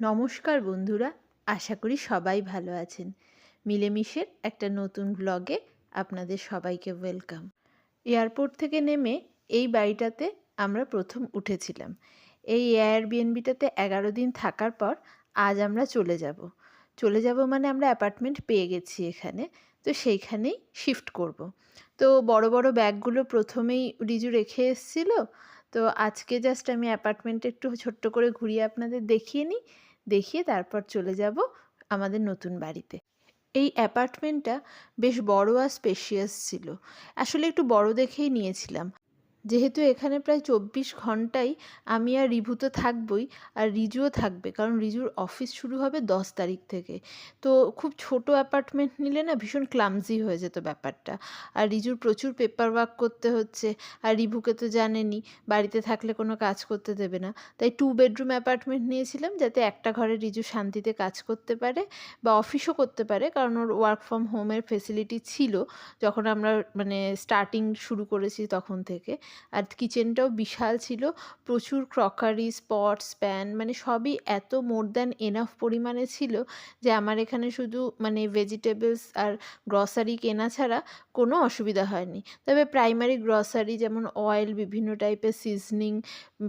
নমস্কার বন্ধুরা, আশা করি সবাই ভালো আছেন। মিলেমিশের একটা নতুন ব্লগে আপনাদের সবাইকে ওয়েলকাম এয়ারপোর্ট থেকে নেমে এই বাড়িটাতে আমরা প্রথম উঠেছিলাম। এই এয়ারবিএনবিটাতে এগারো দিন থাকার পর আজ আমরা চলে যাব। চলে যাব মানে আমরা অ্যাপার্টমেন্ট পেয়ে গেছি এখানে, তো সেইখানেই শিফট করব। তো বড় বড় ব্যাগগুলো প্রথমেই রিজু রেখে এসেছিল, তো আজকে জাস্ট আমি অ্যাপার্টমেন্টে একটু ছোট্ট করে ঘুরিয়ে আপনাদের দেখিয়ে নিই। দেখিয়ে তারপর চলে যাব আমাদের নতুন বাড়িতে। এই অ্যাপার্টমেন্টটা বেশ বড় আর স্পেশিয়াস ছিল। আসলে একটু বড় দেখেই নিয়েছিলাম। যেহেতু এখানে প্রায় চব্বিশ ঘন্টাই আমি আর রিভু তো থাকবই, আর রিজুও থাকবে, কারণ রিজুর অফিস শুরু হবে দশ তারিখ থেকে। তো খুব ছোট অ্যাপার্টমেন্ট নিলে না ভীষণ ক্লামজি হয়ে যেত ব্যাপারটা। আর রিজুর প্রচুর পেপার ওয়ার্ক করতে হচ্ছে, আর রিভুকে তো জানেনি বাড়িতে থাকলে কোনো কাজ করতে দেবে না। তাই টু বেডরুম অ্যাপার্টমেন্ট নিয়েছিলাম যাতে একটা ঘরে রিজু শান্তিতে কাজ করতে পারে বা অফিসও করতে পারে, কারণ ওর ওয়ার্ক ফ্রম হোমের ফেসিলিটি ছিল যখন আমরা মানে স্টার্টিং শুরু করেছি তখন থেকে। আর কিচেনটাও বিশাল ছিল। প্রচুর ক্রকারি স্পটস প্যান মানে সবই এত মোর দ্যান এনাফ পরিমাণে ছিল যে আমার এখানে শুধু মানে ভেজিটেবলস আর গ্রসারি কেনা ছাড়া কোনো অসুবিধা হয়নি। তবে প্রাইমারি গ্রসারি যেমন অয়েল বিভিন্ন টাইপের সিজনিং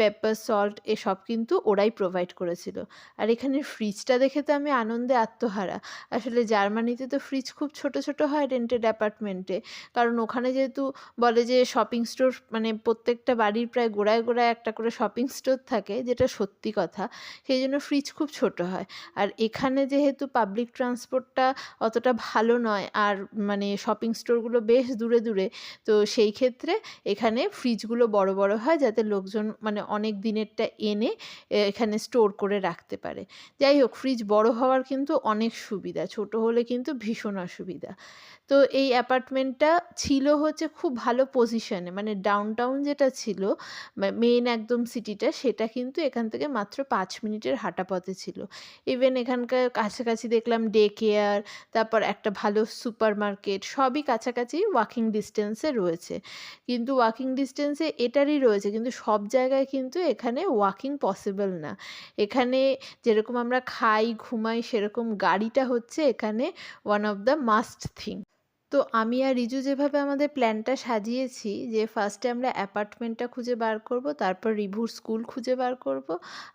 পেপার সল্ট এসব কিন্তু ওরাই প্রোভাইড করেছিল। আর এখানে ফ্রিজটা দেখে তো আমি আনন্দে আত্মহারা। আসলে জার্মানিতে তো ফ্রিজ খুব ছোট ছোট হয় রেন্টেড অ্যাপার্টমেন্টে কারণ ওখানে যেহেতু বলে যে শপিং স্টোর মানে প্রত্যেকটা বাড়ির প্রায় গোড়ায় গোড়ায় একটা করে শপিং স্টোর থাকে, যেটা সত্যি কথা। সেই জন্য ফ্রিজ খুব ছোট হয়। আর এখানে যেহেতু পাবলিক ট্রান্সপোর্টটা অতটা ভালো নয়, আর মানে শপিং স্টোরগুলো বেশ দূরে দূরে, তো সেই ক্ষেত্রে এখানে ফ্রিজগুলো বড় বড় হয়, যাতে লোকজন মানে অনেক দিনেরটা এনে এখানে স্টোর করে রাখতে পারে। যাই হোক ফ্রিজ বড় হওয়ার কিন্তু অনেক সুবিধা, ছোট হলে কিন্তু ভীষণ অসুবিধা। তো এই অ্যাপার্টমেন্টটা ছিল হচ্ছে খুব ভালো পজিশনে মানে ডাউনটাউন যেটা ছিল মেন একদম সিটিটা সেটা কিন্তু এখান থেকে মাত্র পাঁচ মিনিটের হাঁটা পথে ছিল। ইভেন এখানকার কাছাকাছি দেখলাম ডে কেয়ার তারপর একটা ভালো সুপার মার্কেট সবই কাছাকাছি ওয়াকিং ডিস্টেন্সে রয়েছে। কিন্তু ওয়াকিং ডিস্টেন্সে এটারই রয়েছে, কিন্তু সব জায়গায় কিন্তু এখানে ওয়াকিং পসিবল না। এখানে যেরকম আমরা খাই, ঘুমাই, সেরকম গাড়িটা হচ্ছে এখানে one of the must thing তো আমি আর রিজু যেভাবে আমাদের প্ল্যানটা সাজিয়েছি যে ফার্স্টে আমরা অ্যাপার্টমেন্টটা খুঁজে বার করব, তারপর রিভুর স্কুল খুঁজে বার করব,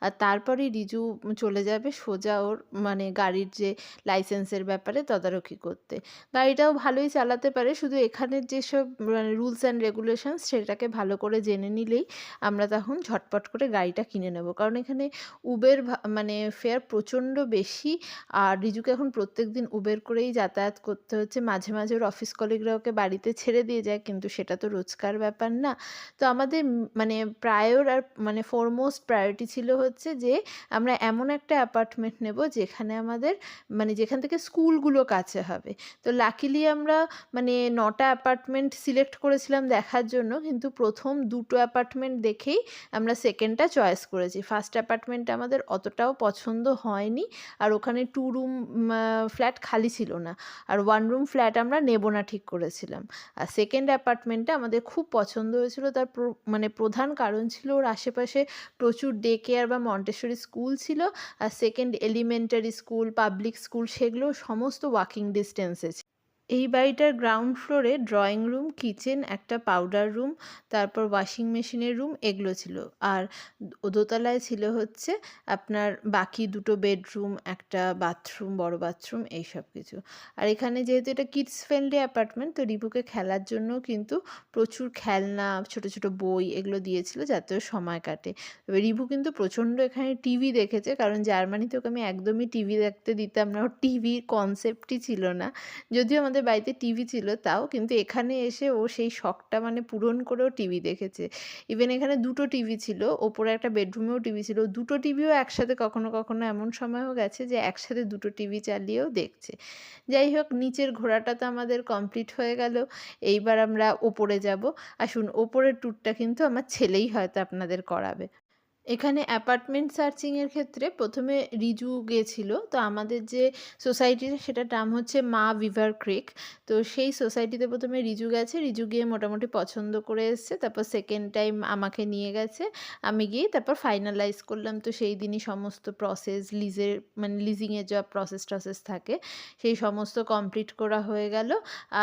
আর তারপরেই রিজু চলে যাবে সোজা ওর মানে গাড়ির যে লাইসেন্সের ব্যাপারে তদারকি করতে। গাড়িটাও ভালোই চালাতে পারে, শুধু এখানের যেসব মানে রুলস অ্যান্ড রেগুলেশনস সেটাকে ভালো করে জেনে নিলেই আমরা তখন ঝটপট করে গাড়িটা কিনে নেব। কারণ এখানে উবের মানে ফেয়ার প্রচণ্ড বেশি, আর রিজুকে এখন প্রত্যেক দিন উবের করেই যাতায়াত করতে হচ্ছে। মাঝে মাঝে অফিস কলিগরা ওকে বাড়িতে ছেড়ে দিয়ে যায়, কিন্তু সেটা তো রোজকার ব্যাপার না। তো আমাদের মানে প্রায়র আর মানে ফোরমোস্ট প্রায়োরিটি ছিল হচ্ছে যে, আমরা এমন একটা অ্যাপার্টমেন্ট নেব যেখানে আমাদের মানে যেখান থেকে স্কুলগুলো কাছে হবে। তো লাকিলি আমরা মানে নটা অ্যাপার্টমেন্ট সিলেক্ট করেছিলাম দেখার জন্য, কিন্তু প্রথম দুটো অ্যাপার্টমেন্ট দেখেই আমরা সেকেন্ডটা চয়েস করেছি। ফার্স্ট অ্যাপার্টমেন্ট আমাদের অতটাও পছন্দ হয়নি, আর ওখানে টু রুম ফ্ল্যাট খালি ছিল না। আর ওয়ান রুম ফ্ল্যাট আমরা নেব না ঠিক করেছিলাম। আর সেকেন্ড অ্যাপার্টমেন্টটা আমাদের খুব পছন্দ হয়েছিল। তার মানে প্রধান কারণ ছিল ওর আশেপাশে প্রচুর ডে কেয়ার বা মন্টেশ্বরী স্কুল ছিল। আর second elementary school public school সেগুলো সমস্ত ওয়াকিং ডিস্টেন্সে এই বাড়িটার গ্রাউন্ড ফ্লোরে ড্রয়িং রুম কিচেন একটা পাউডার রুম তারপর ওয়াশিং মেশিনের রুম এগুলো ছিল। আর দোতলায় ছিল হচ্ছে আপনার বাকি দুটো বেডরুম একটা বাথরুম বড় বাথরুম এই সব কিছু। আর এখানে যেহেতু এটা কিডস ফ্রেন্ডলি অ্যাপার্টমেন্ট তো রিপুকে খেলার জন্য কিন্তু প্রচুর খেলনা, ছোট ছোট বই এগুলো দিয়েছিল যাতে সময় কাটে। এবার রিভু কিন্তু প্রচণ্ড এখানে টিভি দেখেছে, কারণ জার্মানিতে ওকে আমি একদমই টিভি দেখতে দিতাম না। ওর টিভির কনসেপ্টই ছিল না। যদিও বাড়িতে টিভি ছিল তাও, কিন্তু এখানে এসে ও সেই শখটা মানে পূরণ করেও টিভি দেখেছে। ইভেন এখানে দুটো টিভি ছিল, ওপরে একটা বেডরুমেও টিভি ছিল। দুটো টিভিও একসাথে কখনো কখনো এমন সময়ও গেছে যে একসাথে দুটো টিভি চালিয়েও দেখছে। যাই হোক, নিচের ঘোরাটা তো আমাদের কমপ্লিট হয়ে গেল। এইবার আমরা ওপরে যাব। আসুন, ওপরের ট্যুরটা কিন্তু আমার ছেলেই হয়তো আপনাদের করাবে। এখানে অ্যাপার্টমেন্ট সার্চিংয়ের ক্ষেত্রে প্রথমে রিজু গেছিল তো আমাদের যে সোসাইটির সেটার নাম হচ্ছে মা ভিভার ক্রিক। তো সেই সোসাইটিতে প্রথমে রিজু গেছে। রিজু গিয়ে মোটামুটি পছন্দ করে এসছে। তারপর সেকেন্ড টাইম আমাকে নিয়ে গেছে। আমি গিয়ে তারপর ফাইনালাইজ করলাম। তো সেই দিনই সমস্ত প্রসেস লিজের মানে লিজিংয়ের যা প্রসেস টসেস থাকে, সেই সমস্ত কমপ্লিট করা হয়ে গেল।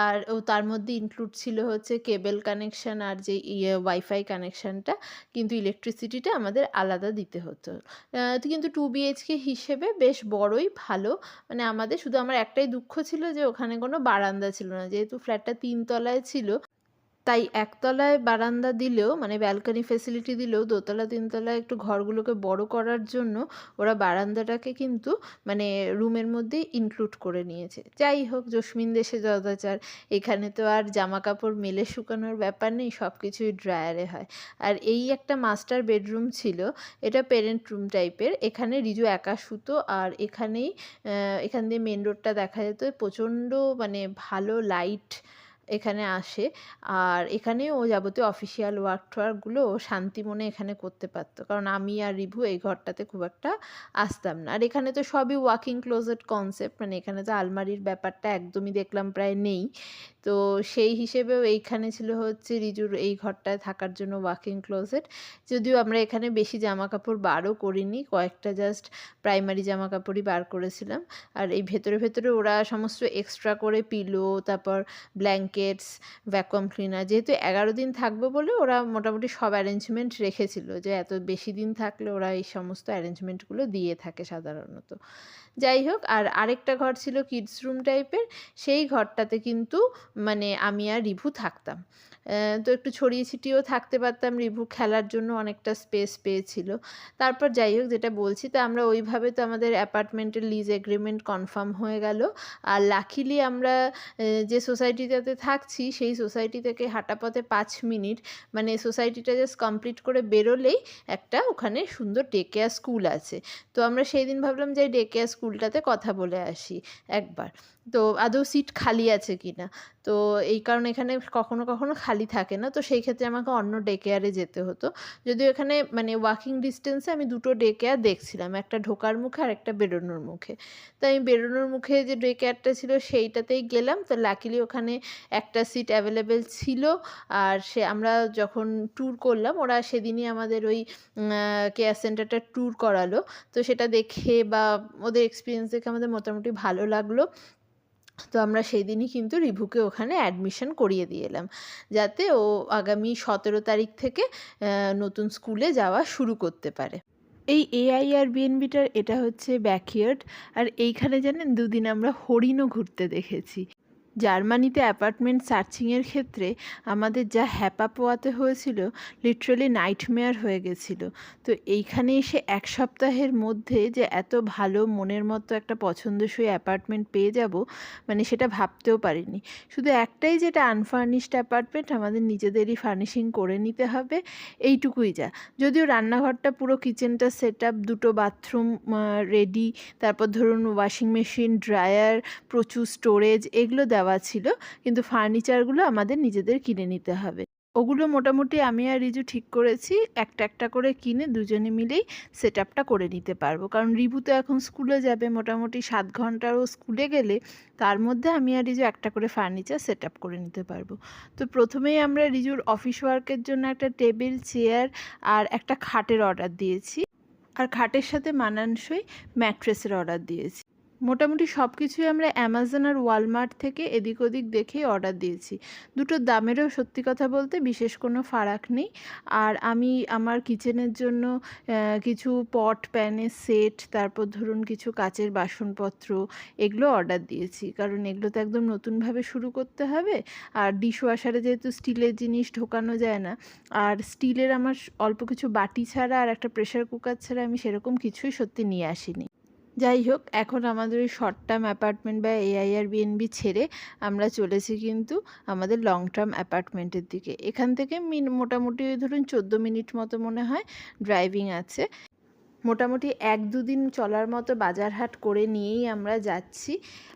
আর ও তার মধ্যে ইনক্লুড ছিল হচ্ছে কেবল কানেকশান আর যে ইয়ে ওয়াইফাই কানেকশানটা কিন্তু ইলেকট্রিসিটিটা আমাদের আলাদা দিতে হতো। কিন্তু টু বিএইচকে হিসেবে বেশ বড়ই, ভালো। মানে আমাদের শুধু আমার একটাই দুঃখ ছিল যে ওখানে কোনো বারান্দা ছিল না। যেহেতু ফ্ল্যাটটা তিনতলায় ছিল তাই একতলায় বারান্দা দিলেও মানে ব্যালকনি ফেসিলিটি দিলেও, দোতলা তিনতলায় একটু ঘরগুলোকে বড় করার জন্য ওরা বারান্দাটাকে কিন্তু মানে রুমের মধ্যেই ইনক্লুড করে নিয়েছে। যাই হোক, জসমিন দেশে যদাচার। এখানে তো আর জামা কাপড় মেলে শুকানোর ব্যাপার নেই সব কিছুই ড্রায়ারে হয়। আর এই একটা মাস্টার বেডরুম ছিল, এটা পেরেন্ট রুম টাইপের এখানে রিজু একা সুতো আর এখানেই এখান দিয়ে মেন রোডটা দেখা যেত। প্রচণ্ড মানে ভালো লাইট এখানে আসে। আর এখানে ও যাবতীয় অফিসিয়াল ওয়ার্ক টোয়ার্কগুলো ও শান্তি মনে এখানে করতে পারতো। কারণ আমি আর রিভু এই ঘরটাতে খুব একটা আসতাম না। আর এখানে তো সবই ওয়াকিং ক্লোজেট কনসেপ্ট মানে এখানে তো আলমারির ব্যাপারটা একদমই দেখলাম প্রায় নেই। তো সেই হিসেবেও এইখানে ছিল হচ্ছে রিজুর এই ঘরটায় থাকার জন্য ওয়াকিং ক্লোজেট যদিও আমরা এখানে বেশি জামা কাপড় বারও করিনি, কয়েকটা জাস্ট প্রাইমারি জামা কাপড়ই বার করেছিলাম। আর এই ভেতরে ভেতরে ওরা সমস্ত এক্সট্রা করে পিলো তারপর ব্ল্যাঙ্কেটস ভ্যাকুয়াম ক্লিনার যেহেতু এগারো দিন থাকবে বলে ওরা মোটামুটি সব অ্যারেঞ্জমেন্ট রেখেছিল যে এত বেশি দিন থাকলে ওরা এই সমস্ত অ্যারেঞ্জমেন্টগুলো দিয়ে থাকে সাধারণত। যাই হোক, আর আরেকটা ঘর ছিল কিডস রুম টাইপের সেই ঘরটাতে কিন্তু মানে আমি আর রিভু থাকতাম। তো একটু ছড়িয়ে ছিটিয়েও থাকতে পারতাম। রিভু খেলার জন্য অনেকটা স্পেস পেয়েছিল। তারপর যাই হোক, যেটা বলছি, তো আমরা ওইভাবে তো আমাদের অ্যাপার্টমেন্টের লিজ এগ্রিমেন্ট কনফার্ম হয়ে গেল। আর লাকিলি আমরা যে সোসাইটিটাতে থাকছি, সেই সোসাইটি থেকে হাঁটা পথে পাঁচ মিনিট। মানে সোসাইটিটা জাস্ট কমপ্লিট করে বেরোলেই একটা ওখানে সুন্দর ডে কেয়ার স্কুল আছে। তো আমরা সেই দিন ভাবলাম যে ডে কেয়ার স্কুলটাতে কথা বলে আসি একবার। তো আদৌ সিট খালি আছে কি না তো এই কারণে এখানে কখনো কখনো খালি থাকে না। তো সেই ক্ষেত্রে আমাকে অন্য ডে কেয়ারে যেতে হতো। যদিও এখানে মানে ওয়াকিং ডিস্টেন্সে আমি দুটো ডে কেয়ার দেখছিলাম, একটা ঢোকার মুখে আর একটা বেরোনোর মুখে। তো আমি বেরোনোর মুখে যে ডে কেয়ারটা ছিল সেইটাতেই গেলাম। তো লাকিলি ওখানে একটা সিট অ্যাভেলেবেল ছিল। আর সে আমরা যখন ট্যুর করলাম, ওরা সেদিনই আমাদের ওই কেয়ার সেন্টারটা ট্যুর করালো। তো সেটা দেখে বা ওদের এক্সপিরিয়েন্স দেখে আমাদের মোটামুটি ভালো লাগল। তো আমরা সেই দিনই কিন্তু রিভুকে ওখানে অ্যাডমিশন করিয়ে দিয়ে এলাম। যাতে ও আগামী সতেরো তারিখ থেকে নতুন স্কুলে যাওয়া শুরু করতে পারে। এই এআই আর বিএনবিটার এটা হচ্ছে ব্যাকইয়ার্ড। আর এইখানে জানেন দুদিন আমরা হরিণও ঘুরতে দেখেছি। জার্মানিতে অ্যাপার্টমেন্ট সার্চিংয়ের ক্ষেত্রে আমাদের যা হ্যাপা পোয়াতে হয়েছিল লিটারালি নাইটমেয়ার হয়ে গেছিল। তো এইখানে এসে এক সপ্তাহের মধ্যে যে এত ভালো মনের মতো একটা পছন্দসই অ্যাপার্টমেন্ট পেয়ে যাব মানে সেটা ভাবতেও পারিনি। শুধু একটাই যেটা আনফার্নিশড অ্যাপার্টমেন্ট, আমাদের নিজেদেরই ফার্নিশিং করে নিতে হবে, এইটুকুই যা। যদিও রান্নাঘরটা পুরো কিচেনটা সেট আপ দুটো বাথরুম রেডি তারপর ধরুন ওয়াশিং মেশিন ড্রায়ার প্রচুর স্টোরেজ এগুলো দেওয়া দেওয়া ছিল। কিন্তু ফার্নিচারগুলো আমাদের নিজেদের কিনে নিতে হবে। ওগুলো মোটামুটি আমি আর রিজু ঠিক করেছি। একটা একটা করে কিনে দুজনে মিলেই সেট আপটা করে নিতে পারব। কারণ রিভু তো এখন স্কুলে যাবে মোটামুটি সাত ঘন্টারও স্কুলে গেলে তার মধ্যে আমি আর রিজু একটা করে ফার্নিচার সেট আপ করে নিতে পারব। তো প্রথমেই আমরা রিজুর অফিস ওয়ার্কের জন্য একটা টেবিল চেয়ার আর একটা খাটের অর্ডার দিয়েছি। আর খাটের সাথে মানানসই ম্যাট্রেসের অর্ডার দিয়েছি। মোটামুটি সব কিছুই আমরা অ্যামাজন আর ওয়ালমার্ট থেকে এদিক ওদিক দেখেই অর্ডার দিয়েছি। দুটো দামেরও সত্যি কথা বলতে বিশেষ কোনো ফারাক নেই। আর আমি আমার কিচেনের জন্য কিছু পট প্যানের সেট তারপর ধরুন কিছু কাচের বাসনপত্র, এগুলো অর্ডার দিয়েছি। কারণ এগুলো তো একদম নতুনভাবে শুরু করতে হবে। আর ডিশওয়াশারে যেহেতু স্টিলের জিনিস ঢোকানো যায় না, আর স্টিলের আমার অল্প কিছু বাটি ছাড়া আর একটা প্রেশার কুকার ছাড়া আমি সেরকম কিছুই সত্যি নিয়ে আসিনি। যাই হোক এখন আমাদের ওই শর্ট টার্ম অ্যাপার্টমেন্ট বা এআইআর বিএনবি ছেড়ে আমরা চলেছি কিন্তু আমাদের লং টার্ম অ্যাপার্টমেন্টের দিকে। এখান থেকে মিন, মোটামুটি ধরুন চোদ্দ মিনিট মতো মনে হয় ড্রাইভিং আছে। মোটামুটি এক দুদিন চলার মতো বাজার হাট করে নিয়েই আমরা যাচ্ছি।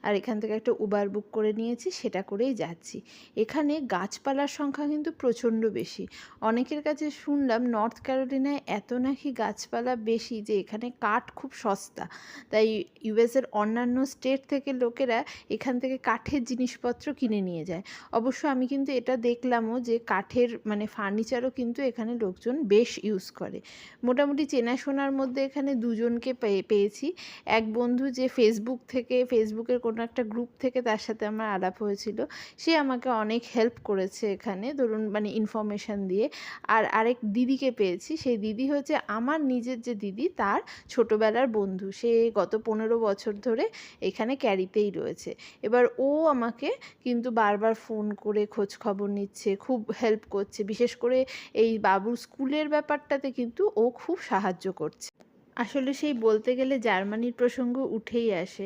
আর এখান থেকে একটা উবার বুক করে নিয়েছি, সেটা করেই যাচ্ছি। এখানে গাছপালার সংখ্যা কিন্তু প্রচণ্ড বেশি। অনেকের কাছে শুনলাম নর্থ ক্যারোলিনায় এত নাকি গাছপালা বেশি যে এখানে কাঠ খুব সস্তা। তাই ইউএসের অন্যান্য স্টেট থেকে লোকেরা এখান থেকে কাঠের জিনিসপত্র কিনে নিয়ে যায়। অবশ্য আমি কিন্তু এটা দেখলামও যে কাঠের মানে ফার্নিচারও কিন্তু এখানে লোকজন বেশ ইউজ করে। মোটামুটি চেনাশোনার মধ্যে এখানে দুজনকে পেয়ে, পেয়েছি। এক বন্ধু যে ফেসবুক থেকে ফেসবুকের কোনো একটা গ্রুপ থেকে তার সাথে আমার আলাপ হয়েছিল, সে আমাকে অনেক হেল্প করেছে এখানে, ধরুন মানে ইনফরমেশান দিয়ে। আর আরেক দিদিকে পেয়েছি, সেই দিদি হচ্ছে আমার নিজের যে দিদি, তার ছোটোবেলার বন্ধু। সে গত পনেরো বছর ধরে এখানে ক্যারিতেই রয়েছে। এবার ও আমাকে কিন্তু বারবার ফোন করে খোঁজ খবর নিচ্ছে, খুব হেল্প করছে। বিশেষ করে এই বাবুর স্কুলের ব্যাপারটাতে কিন্তু ও খুব সাহায্য করছে। আসলে সেই বলতে গেলে জার্মানির প্রসঙ্গ উঠেই আসে।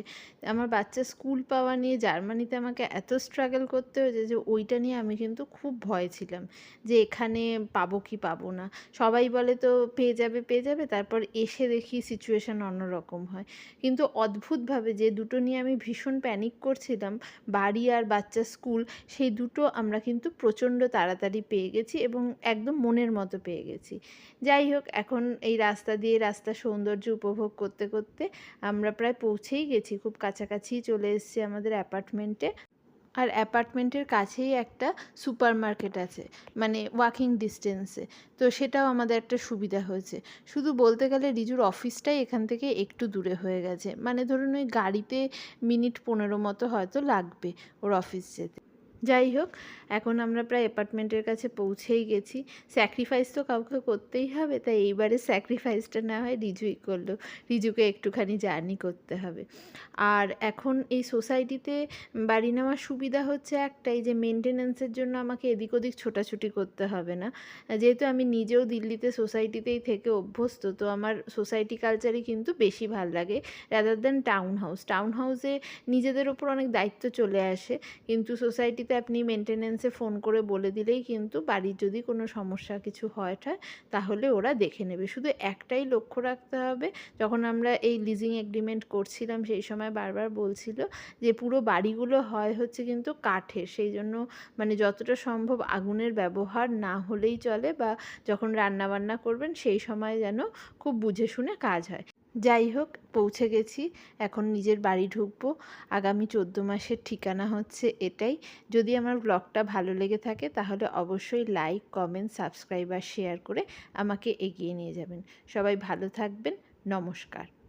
আমার বাচ্চা স্কুল পাওয়া নিয়ে জার্মানিতে আমাকে এত স্ট্রাগল করতে হয়েছে যে ওইটা নিয়ে আমি কিন্তু খুব ভয় ছিলাম যে এখানে পাবো কি পাবো না। সবাই বলে তো পেয়ে যাবে পেয়ে যাবে, তারপর এসে দেখি সিচুয়েশান অন্যরকম হয়। কিন্তু অদ্ভুতভাবে যে দুটো নিয়ে আমি ভীষণ প্যানিক করছিলাম, বাড়ি আর বাচ্চা স্কুল, সেই দুটো আমরা কিন্তু প্রচণ্ড তাড়াতাড়ি পেয়ে গেছি এবং একদম মনের মতো পেয়ে গেছি। যাই হোক, এখন এই রাস্তা দিয়ে রাস্তা সৌন্দর্য উপভোগ করতে করতে আমরা প্রায় পৌঁছেই গেছি। খুব কাছাকাছি চলে এসেছি আমাদের অ্যাপার্টমেন্টে। আর অ্যাপার্টমেন্টের কাছেই একটা সুপার মার্কেট আছে মানে ওয়াকিং ডিস্টেন্সে তো সেটাও আমাদের একটা সুবিধা হয়েছে। শুধু বলতে গেলে রিজুর অফিসটাই এখান থেকে একটু দূরে হয়ে গেছে। মানে ধরুন ওই গাড়িতে মিনিট পনেরো মতো হয়তো লাগবে ওর অফিস যেতে। যাই হোক, এখন আমরা প্রায় অ্যাপার্টমেন্টের কাছে পৌঁছেই গেছি। স্যাক্রিফাইস তো কাউকে করতেই হবে, তাই এইবারে স্যাক্রিফাইসটা না হয় রিজুই করল। রিজুকে একটুখানি জার্নি করতে হবে। আর এখন এই সোসাইটিতে বাড়ি নেওয়ার সুবিধা হচ্ছে একটাই, যে মেনটেন্যান্সের জন্য আমাকে এদিক ওদিক ছোটাছুটি করতে হবে না। যেহেতু আমি নিজেও দিল্লিতে সোসাইটিতেই থেকে অভ্যস্ত, তো আমার সোসাইটি কালচারই কিন্তু বেশি ভালো লাগে rather than town house town হাউসে নিজেদের ওপর অনেক দায়িত্ব চলে আসে, কিন্তু সোসাইটি বাড়িতে আপনি মেনটেন্যান্সে ফোন করে বলে দিলেই কিন্তু বাড়ির যদি কোনো সমস্যা কিছু হয় ঠায়, তাহলে ওরা দেখে নেবে। শুধু একটাই লক্ষ্য রাখতে হবে, যখন আমরা এই লিজিং এগ্রিমেন্ট করছিলাম সেই সময় বারবার বলছিল যে পুরো বাড়িগুলো হয় হচ্ছে কিন্তু কাঠের, সেই জন্য মানে যতটা সম্ভব আগুনের ব্যবহার না হলেই চলে বা যখন রান্নাবান্না করবেন সেই সময় যেন খুব বুঝে শুনে কাজ হয়। যাই হোক, পৌঁছে গেছি। এখন নিজের বাড়ি ঢুকবো। আগামী চোদ্দ মাসের ঠিকানা হচ্ছে এটাই। যদি আমার ব্লগটা ভালো লেগে থাকে, তাহলে অবশ্যই লাইক, কমেন্ট, সাবস্ক্রাইব আর শেয়ার করে আমাকে এগিয়ে নিয়ে যাবেন। সবাই ভালো থাকবেন। নমস্কার।